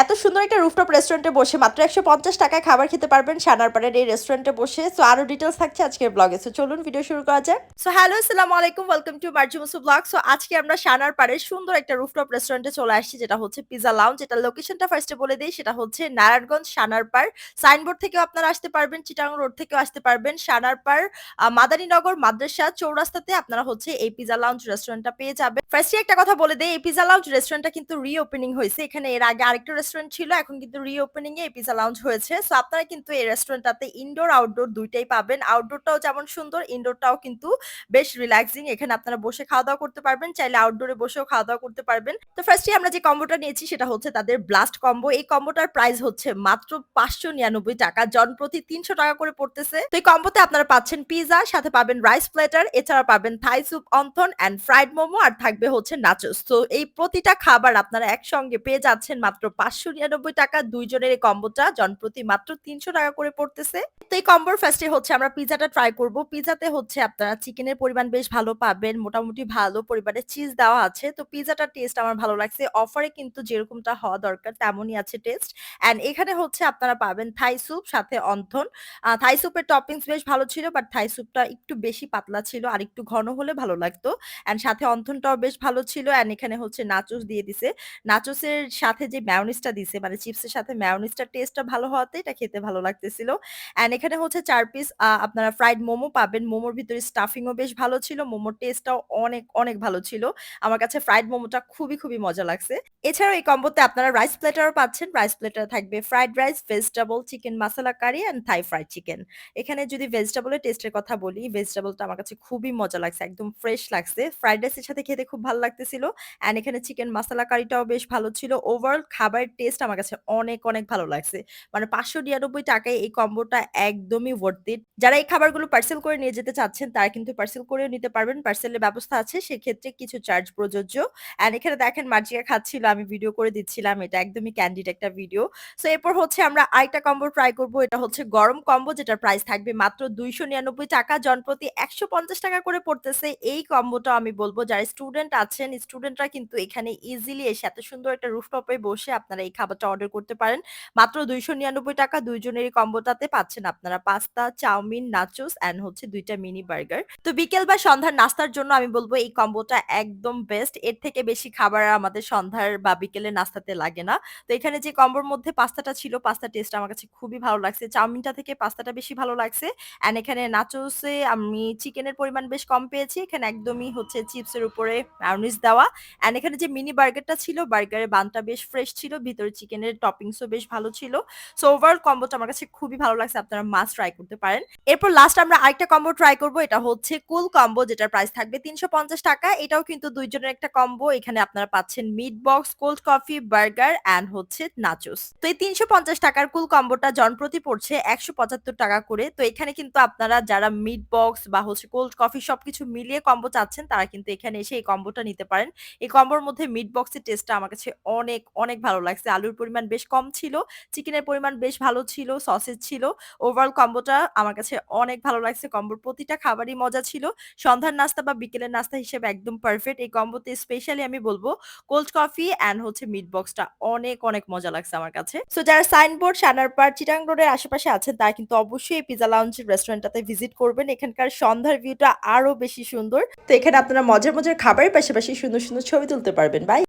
এত সুন্দর একটা রুফটপ রেস্টুরেন্টে বসে মাত্র একশো পঞ্চাশ টাকায় খাবার খেতে পারবেন সানারপাড়ের এই রেস্টুরেন্টে বসে। সো আরও ডিটেলস থাকছে আজকের ব্লগে সো চলুন ভিডিও শুরু করা যাক। সো হ্যালো আসসালামু আলাইকুম ওয়েলকাম টু মার্জুমুসু ব্লগ সো আজকে আমরা সানারপাড়ের সুন্দর একটা রুফটপ রেস্টুরেন্টে চলে আসছি, যেটা হচ্ছে পিজা লাউঞ্জ যেটা লোকেশনটা ফার্স্টে বলে দিই, সেটা হচ্ছে নারায়ণগঞ্জ সানারপাড়। সাইনবোর্ড থেকেও আপনারা আসতে পারবেন চিটাং রোড থেকেও আসতে পারবেন। সানারপাড় মাদারীনগর, মাদ্রাসা চৌরাস্তাতে আপনারা হচ্ছে এই পিজা লাউঞ্জ রেস্টুরেন্টটা পেয়ে যাবেন। ফার্স্টে একটা কথা বলে দেই, এই পিজা লাউঞ্জ রেস্টুরেন্টটা কিন্তু রিওপেনিং হয়েছে। এখানে এর আগে আরেকটা রেস্টুরেন্ট ছিল, এখন কিন্তু রিওপেনিং এ পিজা লাউঞ্জ হয়েছে। সো আপনারা কিন্তু এই রেস্টুরেন্টটাতে ইনডোর আউটডোর দুইটাই পাবেন। আউটডোরটাও যেমন সুন্দর ইনডোরটাও কিন্তু বেশ রিল্যাক্সিং এখানে আপনারা বসে খাওয়া দাওয়া করতে পারবেন, চাইলে আউটডোরে বসেও খাওয়া দাওয়া করতে পারবেন। তো ফার্স্টে আমরা যে কম্বোটা নিয়েছি, সেটা হচ্ছে তাদের ব্লাস্ট কম্বো এই কম্বোটার প্রাইস হচ্ছে মাত্র পাঁচশো নিরানব্বই টাকা। জন প্রতি তিনশো টাকা করে পড়তেছে। তো এই কম্বোতে আপনারা পাচ্ছেন পিজা সাথে পাবেন রাইস প্লেটার এছাড়া পাবেন Thai soup wonton and fried momo আর থাকবে হচ্ছে নাচোস তো এই প্রতিটা খাবার আপনারা একসঙ্গে পেয়ে যাচ্ছেন মাত্র পাঁচশো নিরানব্বই টাকা দুইজনের এই কম্বোটা জন প্রতি মাত্র তিনশো টাকা করে পড়তেছে। তো এই কম্বোর ফার্স্টে হচ্ছে আমরা পিজাটা ট্রাই করব। পিজাতে হচ্ছে আপনারা চিকেনের পরিমাণ বেশ ভালো পাবেন মোটামুটি ভালো পরিমাণে চিজ দেওয়া আছে। তো টেস্ট আমার ভালো লাগছে। অফারে কিন্তু যেরকমটা হওয়া দরকার তেমনই আছে টেস্ট অ্যান্ড এখানে হচ্ছে আপনারা পাবেন থাই স্যুপ সাথে অন্থন আহ, থাই স্যুপের টপিংস বেশ ভালো ছিল বাট থাই স্যুপটা একটু বেশি পাতলা ছিল আর একটু ঘন হলে ভালো লাগতো। অ্যান্ড সাথে অন্থনটাও বেশ ভালো ছিল। অ্যান্ড এখানে হচ্ছে নাচোস দিয়ে দিছে। নাচোসের সাথে যে ম্যায়োনিজটা দিছে। মানে চিপসের সাথে ম্যায়োনিজটার টেস্টটা ভালো হওয়াতে এটা খেতে ভালো লাগতেছিল। অ্যান্ড এখানে হচ্ছে চার পিস আপনারা ফ্রাইড মোমো পাবেন। মোমোর ভিতরে স্টাফিংও বেশ ভালো ছিল। মোমোর টেস্টটাও অনেক অনেক ভালো ছিল। আমার কাছে ফ্রাইড মোমোটা খুবই খুবই মজা লাগছে। এছাড়াও এই কম্বোতে আপনারা রাইস প্লেটারও পাচ্ছেন। রাইস প্লেটার থাকবে fried rice vegetable chicken masala curry and Thai fried chicken এখানে যদি ভেজিটেবলের টেস্টের কথা বলি ভেজিটেবলটা আমার কাছে খুবই মজা লাগছে। একদম ফ্রেশ লাগছে। ফ্রাইড রাইসের সাথে খেতে খুব ভালো লাগতেছিল। অ্যান্ড এখানে চিকেন মশলা কারিটাও বেশ ভালো ছিল। ওভারঅল খাবারের টেস্ট আমার কাছে অনেক অনেক ভালো লাগছে। মানে পাঁচশো নিরানব্বই টাকায় এই কম্বোটা একদমই worth যারা এই খাবারগুলো পার্সেল করে নিয়ে যেতে চাচ্ছেন, তারা কিন্তু পার্সেল করেও নিতে পারবেন। পার্সেলের ব্যবস্থা আছে, সেক্ষেত্রে কিছু চার্জ প্রযোজ্য। অ্যান্ড এখানে দেখেন মার্জিয়া খাচ্ছিল, আমি ভিডিও করে দিচ্ছিলাম, এটা একদমই ক্যান্ডিড একটা ভিডিও সো এরপর হচ্ছে আমরা আরেকটা কম্বো ট্রাই করব, এটা হচ্ছে গরম কম্বো যেটার প্রাইস থাকবে মাত্র দুইশো নিরানব্বই টাকা। জনপ্রতি একশো পঞ্চাশ টাকা করে পড়তেছে এই কম্বোটা আমি বলব। যারা স্টুডেন্ট আছেন স্টুডেন্টরা কিন্তু এখানে ইজিলি এসে এত সুন্দর একটা রুফটপে বসে আপনারা এই খাবারটা অর্ডার করতে পারেন। মাত্র দুইশো নিরানব্বই টাকা দুইজনের এই কম্বোটাতে পাচ্ছেন আপনারা পাস্তা চাউমিন নাচোস অ্যান্ড হচ্ছে দুইটা মিনি বার্গার তো বিকেল বা সন্ধ্যার নাস্তার জন্য আমি বলব এই কম্বোটা একদম বেস্ট এর থেকে বেশি খাবার আমাদের সন্ধ্যার বা বিকেলের নাস্তাতে লাগে না। তো এখানে যে কম্বোর মধ্যে পাস্তাটা ছিল পাস্তা টেস্ট আমার কাছে খুবই ভালো লাগছে। চাউমিনটা থেকে পাস্তাটা বেশি ভালো লাগছে। অ্যান্ড এখানে নাচোসে আমি চিকেনের পরিমাণ বেশ কম পেয়েছি। এখানে একদমই হচ্ছে চিপসের উপরে ম্যায়োনিজ দেওয়া। অ্যান্ড এখানে যে মিনি বার্গারটা ছিল বার্গারের বানটা বেশ ফ্রেশ ছিল। ভিতরে চিকেনের টপিংসও বেশ ভালো ছিল। সো ওভারঅল কম্বোটা আমার কাছে খুবই ভালো লাগছে, আপনারা মাছ ট্রাই করতে পারেন। এরপর লাস্ট আমরা আরেকটা কম্বো ট্রাই করব, এটা হচ্ছে কুল কম্বো যেটার প্রাইস থাকবে তিনশো পঞ্চাশ টাকা। এটাও কিন্তু দুইজনের একটা কম্বো এখানে আপনারা পাচ্ছেন meat box cold coffee burger and হচ্ছে নাচোস তো এই তিনশো পঞ্চাশ টাকার কুল কম্বোটা জনপ্রতি পড়ছে একশো পঁচাত্তর টাকা করে। তো এখানে কিন্তু আপনারা যারা মিট বক্স বা হচ্ছে কোল্ড কফি সবকিছু মিলিয়ে কম্বো চাচ্ছেন, তারা কিন্তু এখানে এসে এই কম্বোটা নিতে পারেন। এই কম্বোর মধ্যে মিট বক্সের টেস্টটা আমার কাছে অনেক অনেক ভালো লাগছে। আলুর পরিমাণ বেশ কম ছিল, চিকেনের পরিমাণ বেশ ভালো ছিল সসেজ ছিল। ওভারঅল কম্বোটা আমার কাছে অনেক ভালো লাগছে। কম্বোর প্রতিটা খাবারই মজা ছিল। সন্ধ্যার নাস্তা বা বিকেলের নাস্তা হিসেবে একদম পারফেক্ট এই কম্বোতে স্পেশালি আমি বলব কোল্ড কফি অ্যান্ড হচ্ছে মিট বক্সটা অনেক অনেক মজা লাগছে আমার কাছে। সো যারা সাইনবোর্ড সানারপাড় চিটাং রোডের আশেপাশে আছেন, তারা কিন্তু অবশ্যই এই পিজা লাউঞ্জ রেস্টুরেন্টটাতে ভিজিট করবেন। এখানকার সন্ধ্যার ভিউটা আরও বেশি সুন্দর। তো এখানে আপনারা মজার মজার খাবারের পাশাপাশি সুন্দর সুন্দর ছবি তুলতে পারবেন। বাই